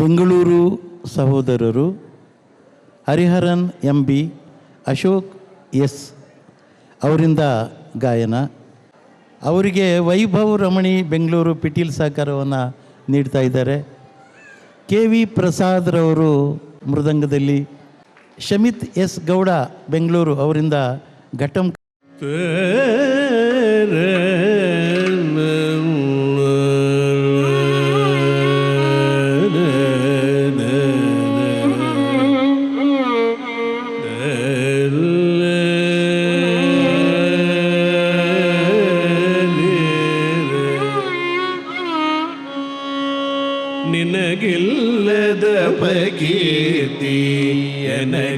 ಬೆಂಗಳೂರು ಸಹೋದರರು Hariharan M B Ashok S ಅವರಿಂದ ಗಾಯನ. ಅವರಿಗೆ ವೈಭವ್ ರಮಣಿ ಬೆಂಗಳೂರು ಪಿಟೀಲ್ ಸಹಕಾರವನ್ನು ನೀಡ್ತಾ ಇದ್ದಾರೆ. ಕೆ ವಿ ಪ್ರಸಾದ್ರವರು ಮೃದಂಗದಲ್ಲಿ, ಶಮಿತ್ ಎಸ್ ಗೌಡ ಬೆಂಗಳೂರು ಅವರಿಂದ ಘಟಂ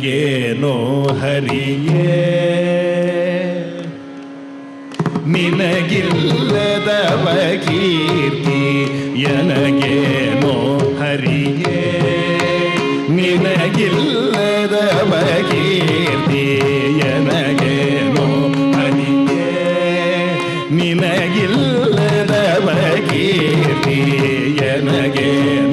ನನಗೇನೋ ಹರಿಯೇ. ನಿನಗಿಲ್ಲದ ಕೀರ್ತಿ ಎನಗೇನೋ ಹರಿಯೇ. ನಿನಗಿಲ್ಲದ ಬಗೀರ್ತಿ ಎನಗೇನೋ ಹರಿಯೇ. ನಿನಗಿಲ್ಲದ ಕೀರ್ತಿ ನನಗೇನೋ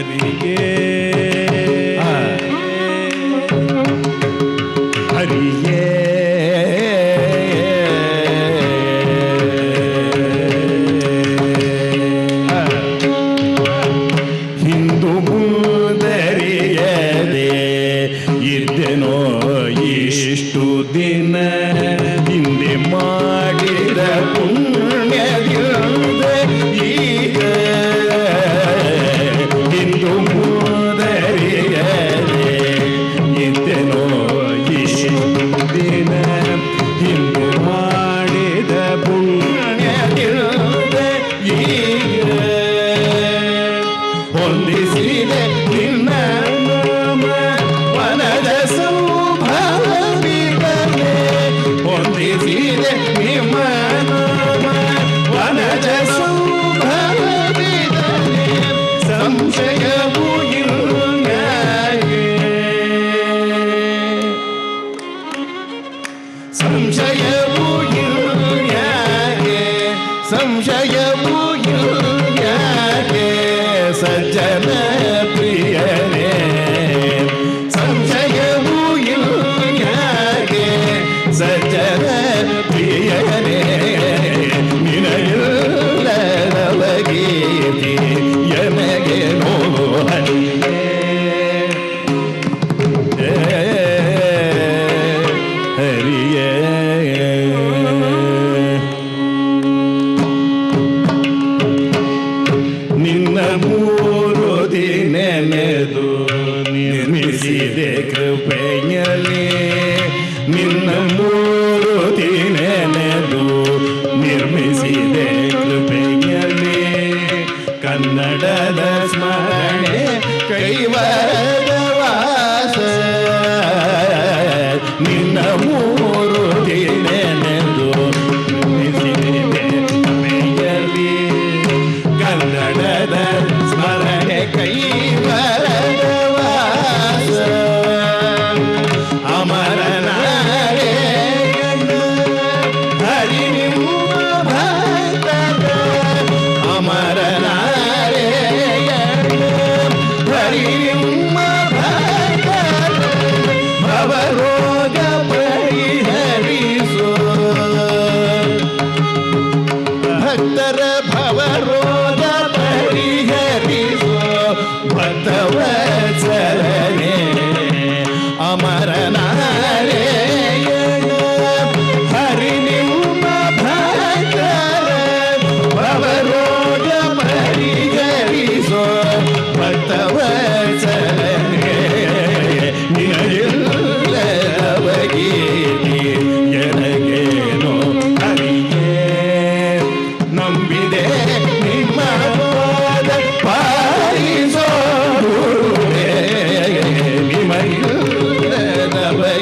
ಹರಿಯೇ ಹೊಂದಿಸಿದೆ ನಿಮ್ಮ ನಾಮ ವನದ ಸೌಭಾಗ್ಯವೇ ಸಂಶಯವೂ ಇರುವಾಗೆ ಸಂಶಯವೂ ಇರುವಾಗೆ ಸಂಶಯವೂ ಇರುವಾಗೆ ಸಜ್ಜನ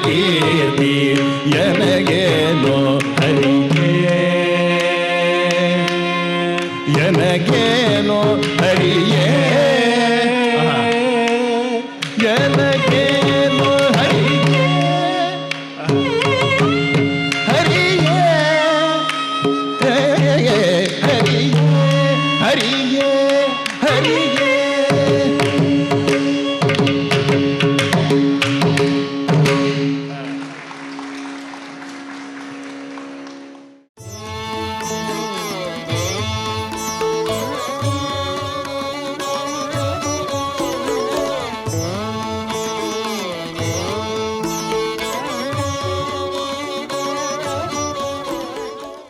girdi yeme gelo hariye yeme gelo hariye yeme gelo